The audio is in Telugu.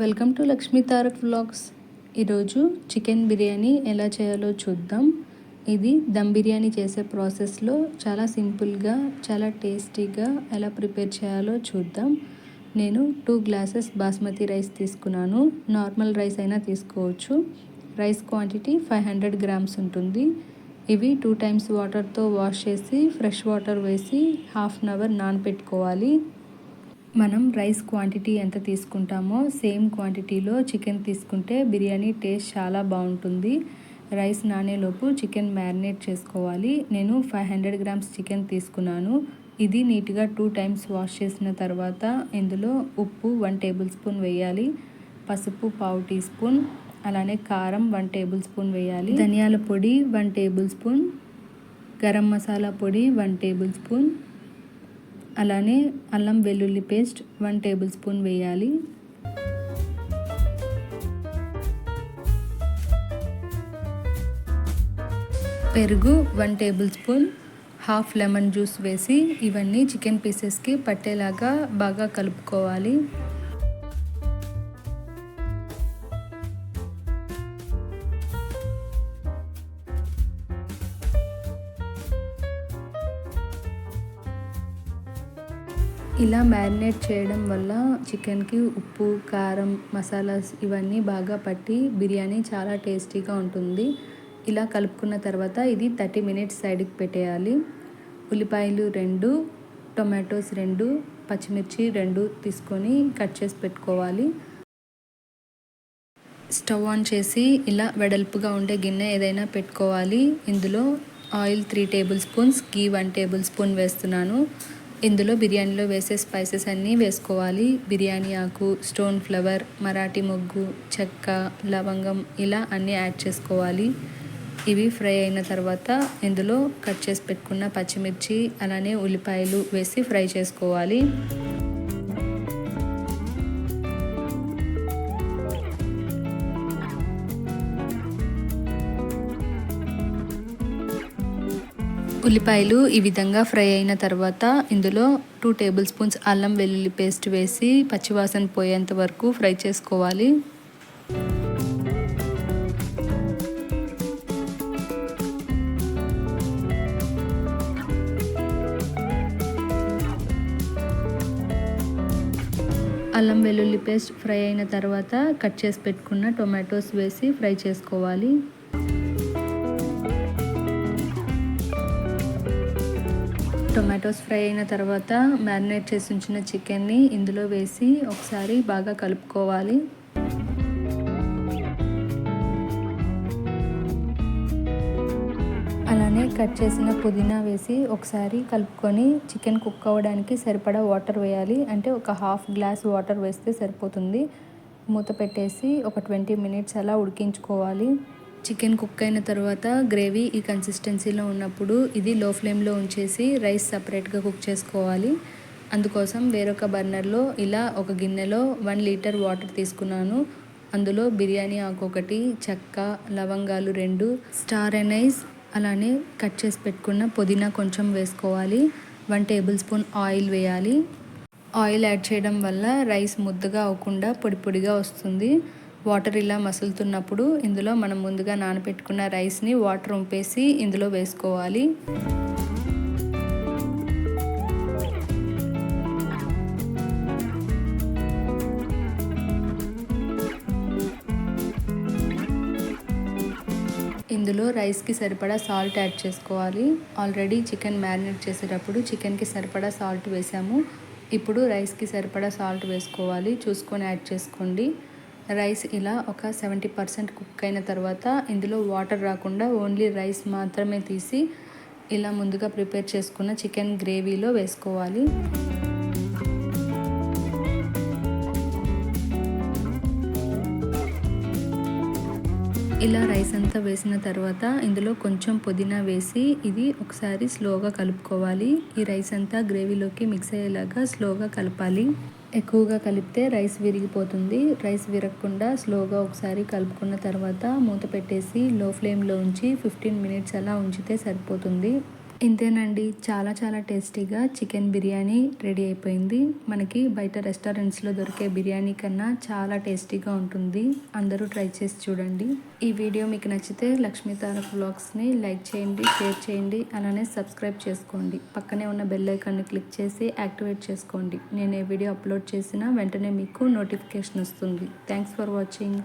Welcome to Lakshmi Tarak vlogs. ఈరోజు చికెన్ బిర్యానీ ఎలా చేయాలో చూద్దాం. ఇది దమ్ బిర్యానీ చేసే ప్రాసెస్లో చాలా సింపుల్గా చాలా టేస్టీగా ఎలా ప్రిపేర్ చేయాలో చూద్దాం. నేను టూ గ్లాసెస్ బాస్మతి రైస్ తీసుకున్నాను. నార్మల్ రైస్ అయినా తీసుకోవచ్చు. Rice quantity five hundred grams ఉంటుంది. ఇవి టూ టైమ్స్ వాటర్తో వాష్ చేసి ఫ్రెష్ వాటర్ వేసి హాఫ్ అన్ అవర్ నానపెట్టుకోవాలి. మనం రైస్ క్వాంటిటీ ఎంత తీసుకుంటామో సేమ్ క్వాంటిటీలో చికెన్ తీసుకుంటే బిర్యానీ టేస్ట్ చాలా బాగుంటుంది. రైస్ నానేలోపు చికెన్ మ్యారినేట్ చేసుకోవాలి. నేను ఫైవ్ హండ్రెడ్ గ్రామ్స్ చికెన్ తీసుకున్నాను. ఇది నీట్గా టూ టైమ్స్ వాష్ చేసిన తర్వాత ఇందులో ఉప్పు వన్ టేబుల్ స్పూన్ వేయాలి. పసుపు పావు టీ స్పూన్ అలానే కారం వన్ టేబుల్ స్పూన్ వేయాలి. ధనియాల పొడి one table spoon garam masala పొడి వన్ టేబుల్ స్పూన్ అలానే అల్లం వెల్లుల్లి పేస్ట్ వన్ టేబుల్ స్పూన్ వేయాలి. పెరుగు one table spoon half lemon juice వేసి ఇవన్నీ చికెన్ పీసెస్కి పట్టేలాగా బాగా కలుపుకోవాలి. ఇలా మ్యారినేట్ చేయడం వల్ల చికెన్కి ఉప్పు కారం మసాలాస్ ఇవన్నీ బాగా పట్టి బిర్యానీ చాలా టేస్టీగా ఉంటుంది. ఇలా కలుపుకున్న తర్వాత ఇది థర్టీ మినిట్స్ సైడ్కి పెట్టేయాలి. ఉల్లిపాయలు రెండు టొమాటోస్ రెండు పచ్చిమిర్చి రెండు తీసుకొని కట్ చేసి పెట్టుకోవాలి. స్టవ్ ఆన్ చేసి ఇలా వెడల్పుగా ఉండే గిన్నె ఏదైనా పెట్టుకోవాలి. ఇందులో oil three table spoons ghee one table spoon వేస్తున్నాను. ఇందులో బిర్యానీలో వేసే స్పైసెస్ అన్నీ వేసుకోవాలి. బిర్యానీ ఆకు స్టోన్ ఫ్లవర్ మరాఠీ మొగ్గు చెక్క లవంగం ఇలా అన్నీ యాడ్ చేసుకోవాలి. ఇవి ఫ్రై అయిన తర్వాత ఇందులో కట్ చేసి పెట్టుకున్న పచ్చిమిర్చి అలానే ఉల్లిపాయలు వేసి ఫ్రై చేసుకోవాలి. ఉల్లిపాయలు ఈ విధంగా ఫ్రై అయిన తర్వాత ఇందులో టూ టేబుల్ స్పూన్స్ అల్లం వెల్లుల్లి పేస్ట్ వేసి పచ్చివాసన పోయేంత వరకు ఫ్రై చేసుకోవాలి. అల్లం వెల్లుల్లి పేస్ట్ ఫ్రై అయిన తర్వాత కట్ చేసి పెట్టుకున్న టొమాటోస్ వేసి ఫ్రై చేసుకోవాలి. టమాటోస్ ఫ్రై అయిన తర్వాత మ్యారినేట్ చేసి ఉంచిన చికెన్ని ఇందులో వేసి ఒకసారి బాగా కలుపుకోవాలి. అలానే కట్ చేసిన పుదీనా వేసి ఒకసారి కలుపుకొని చికెన్ కుక్ అవ్వడానికి సరిపడా వాటర్ వేయాలి. అంటే ఒక హాఫ్ గ్లాస్ వాటర్ వేస్తే సరిపోతుంది. మూత పెట్టేసి ఒక ట్వంటీ మినిట్స్ అలా ఉడికించుకోవాలి. చికెన్ కుక్ అయిన తర్వాత గ్రేవీ ఈ కన్సిస్టెన్సీలో ఉన్నప్పుడు ఇది లో ఫ్లేమ్లో ఉంచేసి రైస్ సపరేట్గా కుక్ చేసుకోవాలి. అందుకోసం వేరొక బర్నర్లో ఇలా ఒక గిన్నెలో వన్ లీటర్ వాటర్ తీసుకున్నాను. అందులో బిర్యానీ ఆకు ఒకటి చెక్క లవంగాలు రెండు స్టార్ ఎనైస్ అలానే కట్ చేసి పెట్టుకున్న పుదీనా కొంచెం వేసుకోవాలి. వన్ టేబుల్ స్పూన్ ఆయిల్ వేయాలి. ఆయిల్ యాడ్ చేయడం వల్ల రైస్ ముద్దగా అవ్వకుండా పొడి పొడిగా వస్తుంది. వాటర్ ఇలా మసులుతున్నప్పుడు ఇందులో మనం ముందుగా నానబెట్టుకున్న రైస్ని వాటర్ ఉంపేసి ఇందులో వేసుకోవాలి. ఇందులో రైస్కి సరిపడా సాల్ట్ యాడ్ చేసుకోవాలి. ఆల్రెడీ చికెన్ మ్యారినేట్ చేసేటప్పుడు చికెన్కి సరిపడా సాల్ట్ వేసాము. ఇప్పుడు రైస్కి సరిపడా సాల్ట్ వేసుకోవాలి. చూసుకొని యాడ్ చేసుకోండి. రైస్ ఇలా ఒక సెవెంటీ పర్సెంట్ కుక్ అయిన తర్వాత ఇందులో వాటర్ రాకుండా ఓన్లీ రైస్ మాత్రమే తీసి ఇలా ముందుగా ప్రిపేర్ చేసుకున్న చికెన్ గ్రేవీలో వేసుకోవాలి. ఇలా రైస్ అంతా వేసిన తర్వాత ఇందులో కొంచెం పుదీనా వేసి ఇది ఒకసారి స్లోగా కలుపుకోవాలి. ఈ రైస్ అంతా గ్రేవీలోకి మిక్స్ అయ్యేలాగా స్లోగా కలపాలి. ఎక్కువగా కలిపితే రైస్ విరిగిపోతుంది. రైస్ విరగకుండా స్లోగా ఒకసారి కలుపుకున్న తర్వాత మూత పెట్టేసి లో ఫ్లేమ్లో ఉంచి ఫిఫ్టీన్ మినిట్స్ అలా ఉంచితే సరిపోతుంది. ఇంతేనండి. చాలా చాలా టేస్టీగా చికెన్ బిర్యానీ రెడీ అయిపోయింది. మనకి బయట రెస్టారెంట్స్లో దొరికే బిర్యానీ కన్నా చాలా టేస్టీగా ఉంటుంది. అందరూ ట్రై చేసి చూడండి. ఈ వీడియో మీకు నచ్చితే లక్ష్మీ తారక్ వ్లాగ్స్ని లైక్ చేయండి షేర్ చేయండి అలానే సబ్స్క్రైబ్ చేసుకోండి. పక్కనే ఉన్న బెల్ ఐకాన్ని క్లిక్ చేసి యాక్టివేట్ చేసుకోండి. నేను ఏ వీడియో అప్లోడ్ చేసినా వెంటనే మీకు నోటిఫికేషన్ వస్తుంది. Thanks for watching.